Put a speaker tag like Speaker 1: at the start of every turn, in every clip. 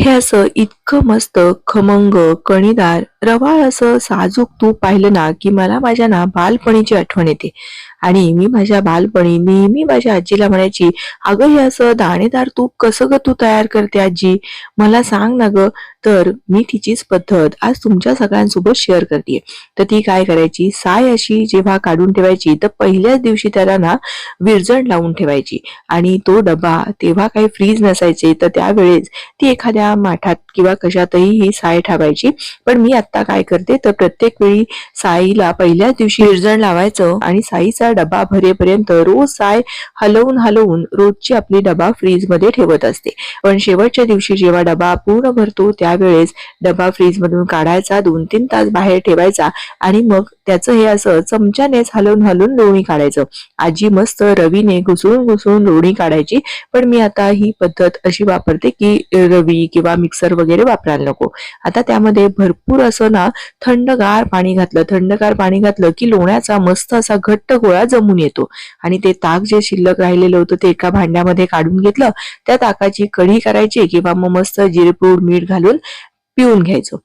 Speaker 1: हे असं इतकं मस्त खमंग कणीदार रवाळ असं साजूक तूप पाहिलं ना की मला माझ्या ना बालपणीची आठवण येते. आणि मी माझ्या बालपणी नेहमी माझ्या आजीला म्हणायची अगं हे असं दाणेदार तूप कसं ग तू तयार करते आजी? मला सांग ना ग तर मी तिचीच पद्धत आज तुमच्या सगळ्यांसोबत शेअर करते तर ती काय करायची? साय अशी जेव्हा काढून ठेवायची तर पहिल्याच दिवशी त्याला ना विरजण लावून ठेवायची. आणि तो डबा तेव्हा काही फ्रीज नसायचे तर त्यावेळेस ती एखाद्या माठात किंवा कशातही ही साय ठेवायची. पण मी आता काय करते तर प्रत्येक वेळी साईला पहिल्याच दिवशी विरजण लावायचं आणि साईचा डबा भरेपर्यंत रोज साय हलवून हलवून रोजची आपली डबा फ्रीजमध्ये ठेवत असते. पण शेवटच्या दिवशी जेव्हा डबा पूर्ण भरतो त्या त्यावेळेस डबा फ्रीज मधून काढायचा दोन तीन तास बाहेर ठेवायचा आणि मग त्याचं हे असं चमच्यानेच हलवून हलवून लोणी काढायचं. आजी मस्त रवीने घुसळून घुसळून लोणी काढायची. पण मी आता ही पद्धत अशी वापरते की रवी किंवा मिक्सर वगैरे वापरायला नको. आता त्यामध्ये भरपूर असं ना थंडगार पाणी घातलं थंडगार पाणी घातलं की लोण्याचा मस्त असा घट्ट गोळा जमून येतो. आणि ते ताक जे शिल्लक राहिलेलं होतं ते एका भांड्यामध्ये काढून घेतलं त्या ताकाची कढी करायची किंवा मग मस्त जिरेपूड मीठ घालून पिऊन घ्यायचं.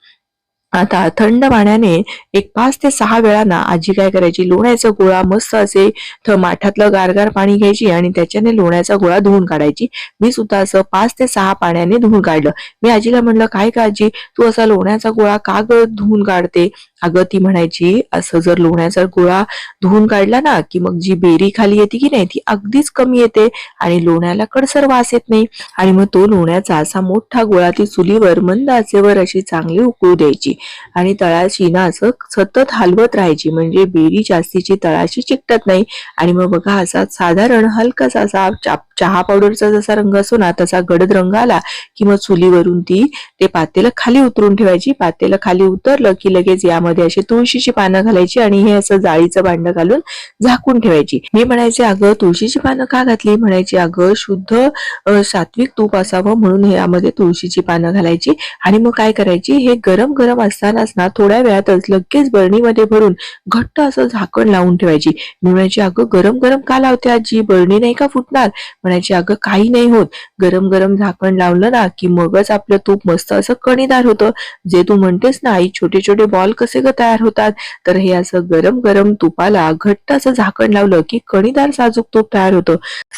Speaker 1: आता थंड पाण्याने एक पाच ते सहा वेळा ना आजी काय करायची? लोण्याचा गोळा मस्त असे माठातलं गारगार पाणी घ्यायची आणि त्याच्याने लोण्याचा गोळा धुवून काढायची. मी सुद्धा असं पाच ते सहा पाण्याने धुवून काढलं. मी आजीला म्हणलं काय का आजी? तू असा लोण्याचा गोळा का ग धुवून काढते? अगं ती म्हणायची असं जर लोण्याचा गोळा धुवून काढला ना की मग जी बेरी खाली येते की नाही ती अगदीच कमी येते आणि लोण्याला कडसर वास येत नाही. आणि मग तो लोण्याचा असा मोठा गोळा ती चुलीवर मंद आचेवर अशी चांगली उकळू द्यायची. आणि तळाशी ना असं सतत हलवत राहायची. म्हणजे बेरी जास्तीची तळाशी चिकटत नाही. आणि मग बघा असा साधारण हलकासा असा चाप चहा पावडरचा जसा रंग असो ना तसा गडद रंग आला की मग चुलीवरून ती ते पातेलं खाली उतरून ठेवायची. पातेलं खाली उतरलं की लगेच यामध्ये अशी तुळशीची पानं घालायची आणि हे असं जाळीचं भांडं घालून झाकून ठेवायची. मी म्हणायचे अगं तुळशीची पानं का घातली? म्हणायची अगं शुद्ध सात्विक तूप असावं म्हणून यामध्ये तुळशीची पानं घालायची आणि मग काय करायची? हे गरम गरम असतानाच ना थोड्या वेळातच लगेच बरणीमध्ये भरून घट्ट असं झाकण लावून ठेवायची. मी म्हणायची अगं गरम गरम का लावते आजी? बरणी नाही का फुटणार? म्हणायची अगं काही नाही होत. गरम गरम झाकण लावलं ना की मगच आपलं तूप मस्त असं कणीदार होतं. जे तू म्हणतेस ना आई छोटे छोटे बॉल कसे ग तयार होतात? तर हे असं गरम गरम तुपाला घट्ट असं झाकण लावलं की कणीदार साजूक तूप तयार होतं.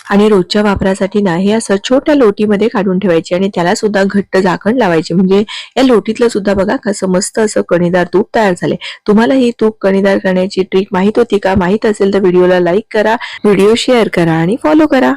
Speaker 1: आणि रोजच्या वापरासाठी ना हे असं छोट्या लोटीमध्ये काढून ठेवायचे आणि त्याला सुद्धा घट्ट झाकण लावायचे. म्हणजे या लोटीतलं सुद्धा बघा कसं मस्त असं कणीदार तूप तयार झाले. तुम्हाला ही तूप कणीदार करण्याची ट्रिक माहीत होती का? माहीत असेल तर व्हिडिओला लाईक करा व्हिडिओ शेअर करा आणि फॉलो करा.